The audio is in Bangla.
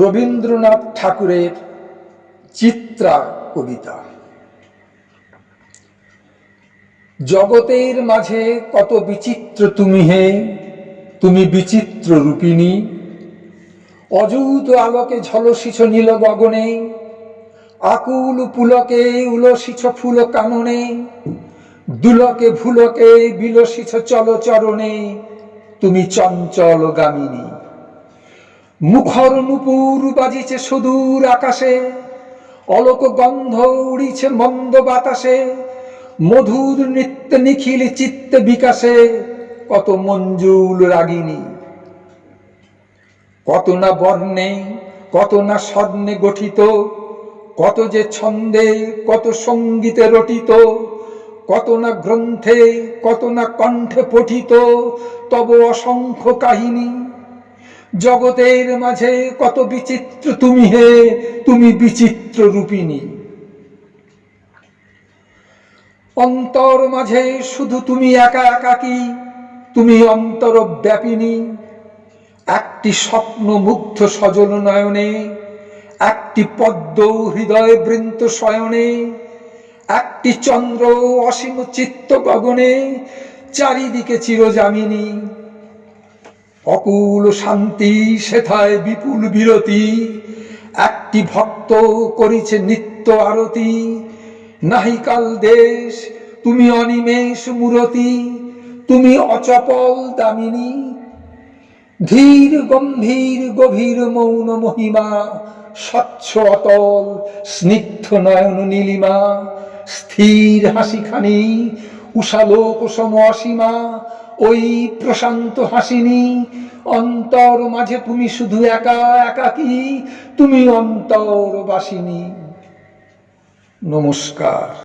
রবীন্দ্রনাথ ঠাকুরের চিত্রা কবিতা। জগতের মাঝে কত বিচিত্র তুমি হে, তুমি বিচিত্র রূপিণী। অযুত আলোকে ঝলসিছ নীল গগনে, আকুল পুলকে উলসিছ ফুল কাননে, দুলকে ভুলকে বিলসিছ চলচরণে, তুমি চঞ্চল গামিনী। মুখর নুপুর বাজিছে সুদূর আকাশে, অলোক গন্ধ উড়িছে মন্দ বাতাসে, মধুর নিত্য নিখিল চিত্ত বিকাশে, কত মঞ্জুল রাগিনী। কত না বর্ণে, কত না স্বর্ণে গঠিত, কত যে ছন্দে, কত সঙ্গীতে রটিত, কত না গ্রন্থে, কত না কণ্ঠে পঠিত, তব অসংখ্য কাহিনী। জগতের মাঝে কত বিচিত্র তুমি হে, তুমি বিচিত্র রূপিণী। অন্তর মাঝে শুধু তুমি একা একাকী তুমি অন্তর ব্যাপিনী একটি স্বপ্ন মুগ্ধ সজল নয়নে, একটি পদ্ম হৃদয় বৃন্ত শয়নে, একটি চন্দ্র অসীম চিত্ত গগনে, চারিদিকে চিরজামিনী। অকুল শান্তি সেথায় বিপুল বিরতি। একটি ভক্ত করিছে নিত্য আরতি। নাহিকাল দেশ, তুমি অনিমেষ মূরতি, তুমি অচপল দামিনী। ধীর, গম্ভীর, গভীর মৌন মহিমা, স্বচ্ছ অতল, স্নিগ্ধ নয়ন নীলিমা, স্থির হাসিখানি উষালোক সম অসীমা ওই প্রশান্ত হাসিনী, অন্তর মাঝে তুমি শুধু একা একাকী তুমি অন্তর বাসিনী। নমস্কার।